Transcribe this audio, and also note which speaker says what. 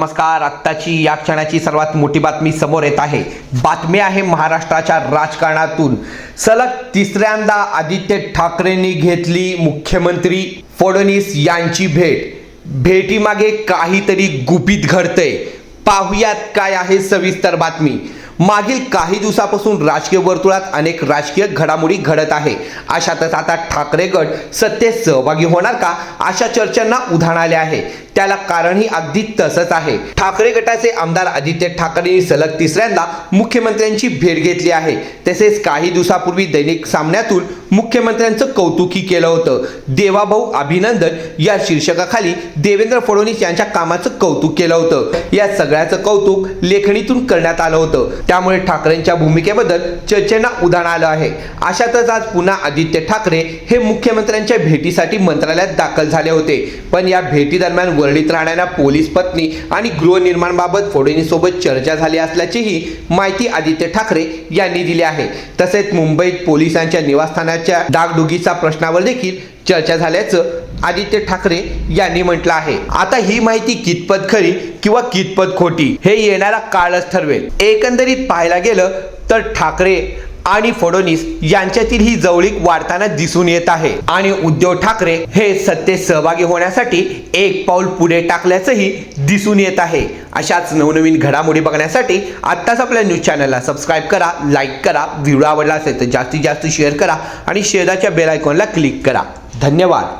Speaker 1: नमस्कार आत्ताची या क्षणाची सर्वात मोठी बातमी समोर येत आहे. बातमी आहे महाराष्ट्राच्या राजकारणातून. सलग तिसऱ्यांदा आदित्य ठाकरेंनी घेतली मुख्यमंत्री फडणवीस यांची भेट. भेटीमागे काहीतरी गुपित घडतंय. पाहुयात काय आहे सविस्तर बातमी. मागील काही दिवसापासून राजकीय वर्तुळात अनेक राजकीय घडामोडी घडत आहे. अशातच आता ठाकरे गट सत्तेत सहभागी होणार का अशा चर्चांना उधाण आले आहे. त्याला कारणही अगदी तसंच आहे. ठाकरे गटाचे आमदार आदित्य ठाकरेंनी सलग तिसऱ्यांदा मुख्यमंत्र्यांची भेट घेतली आहे. तसेच काही दिवसापूर्वी दैनिक सामन्यातून मुख्यमंत्र्यांचं कौतुकी केलं होतं. देवाभाऊ अभिनंदन या शीर्षकाखाली देवेंद्र फडणवीस यांच्या कामाचं कौतुक केलं होतं. या सगळ्याचं कौतुक लेखणीतून करण्यात आलं होतं. त्यामुळे ठाकरेंच्या भूमिकेबद्दल चर्चेना उधाण आलं आहे. अशातच आज पुन्हा आदित्य ठाकरे हे मुख्यमंत्र्यांच्या भेटीसाठी मंत्रालयात दाखल झाले होते. पण या भेटीदरम्यान वर्णित राहणाऱ्या पोलीस पत्नी आणि गृहनिर्माणबाबत फोडणीसोबत चर्चा झाली असल्याचीही माहिती आदित्य ठाकरे यांनी दिली आहे. तसेच मुंबईत पोलिसांच्या निवासस्थानाच्या डागडुगीचा प्रश्नावर देखील चर्चा झाल्याचं आदित्य ठाकरे यांनी म्हटलं आहे. आता ही माहिती कितपत खरी किंवा कितपत खोटी हे येणारा काळच ठरवेल. एकंदरीत पाहायला गेलं तर ठाकरे आणि फडणवीस यांच्यातील ही जवळीक वाढताना दिसून येत आहे. आणि उद्धव ठाकरे हे सत्तेत सहभागी होण्यासाठी एक पाऊल पुढे टाकल्याचंही दिसून येत आहे. अशाच नवनवीन घडामोडी बघण्यासाठी आत्ताच आपल्या न्यूज चॅनलला सबस्क्राईब करा लाईक करा व्हिडिओ आवडला असेल तर जास्तीत जास्त शेअर करा आणि शेजारच्या बेल आयकॉनला क्लिक करा. धन्यवाद.